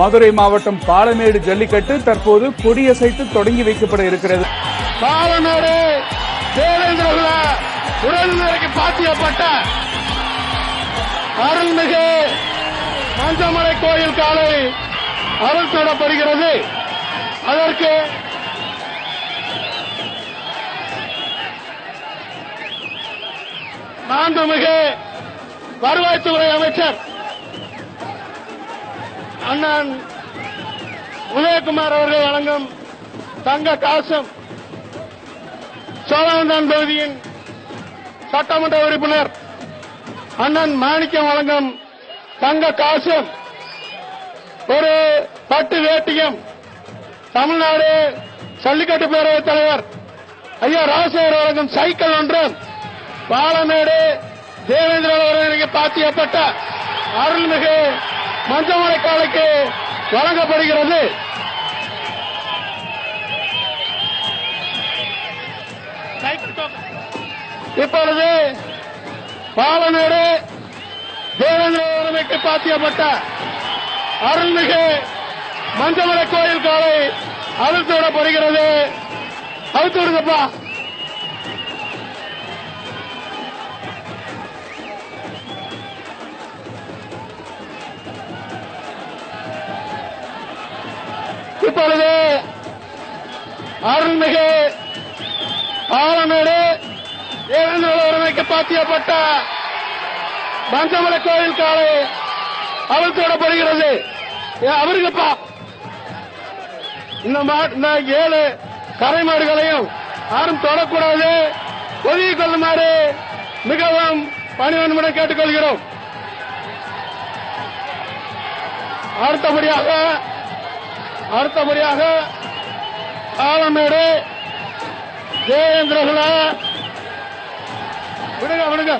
மதுரை மாவட்டம் பாலமேடு ஜல்லிக்கட்டு தற்போது கொடியசைத்து தொடங்கி வைக்கப்பட இருக்கிறது. பாலமேடு தேவேந்திரகுல உடல்நிலைக்கு பாத்தியப்பட்ட அருள்மிகு மஞ்சமலை கோயில் காலை அருள் தொடப்படுகிறது. அதற்கு மாண்புமிகு வருவாய்த்துறை அமைச்சர் அண்ணன் உதயகுமார் அவர்கள் வழங்கும் தங்க காசும் சோழவந்தான் தொகுதியின் சட்டமன்ற உறுப்பினர் அண்ணன் மாணிக்கம் வழங்கும் தங்க காசும் ஒரு பட்டு வேட்டியும் தமிழ்நாடு ஜல்லிக்கட்டு பேரவைத் தலைவர் ஐயா ராசேர் வழங்கும் சைக்கிள் ஒன்றும் பாலமேடு தேவேந்திர அவர்களுக்கு பாத்தியப்பட்ட அருள்மிகு மஞ்சமலை காலைக்கு வழங்கப்படுகிறது. இப்பொழுது பாலமேடு தேவேந்திர உரிமைக்கு பாத்தியப்பட்ட அருள்மிகு மஞ்சமலை கோயில் காலை அழுத்து விடப்படுகிறது. அழுத்து விடுங்கப்பா. இப்பொழுது அருள்மிகு பாலமேடு தேவேந்திர உரிமைக்கு பாத்தியப்பட்ட பஞ்சமலை கோயில் காலை அவிழ்த்து விடப்படுகிறது அவருக்குப்பா இந்த ஏழு கரை மாடுகளையும் யாரும் தொடக்கூடாது. ஒதுக்கிக் கொள்ளுமாறு மிகவும் பணிவன்புடன் கேட்டுக்கொள்கிறோம். அடுத்தபடியாக அடுத்த முறையாக ஆலமேடு. ஜெயேந்திரகுல விடுங்க விடுங்க.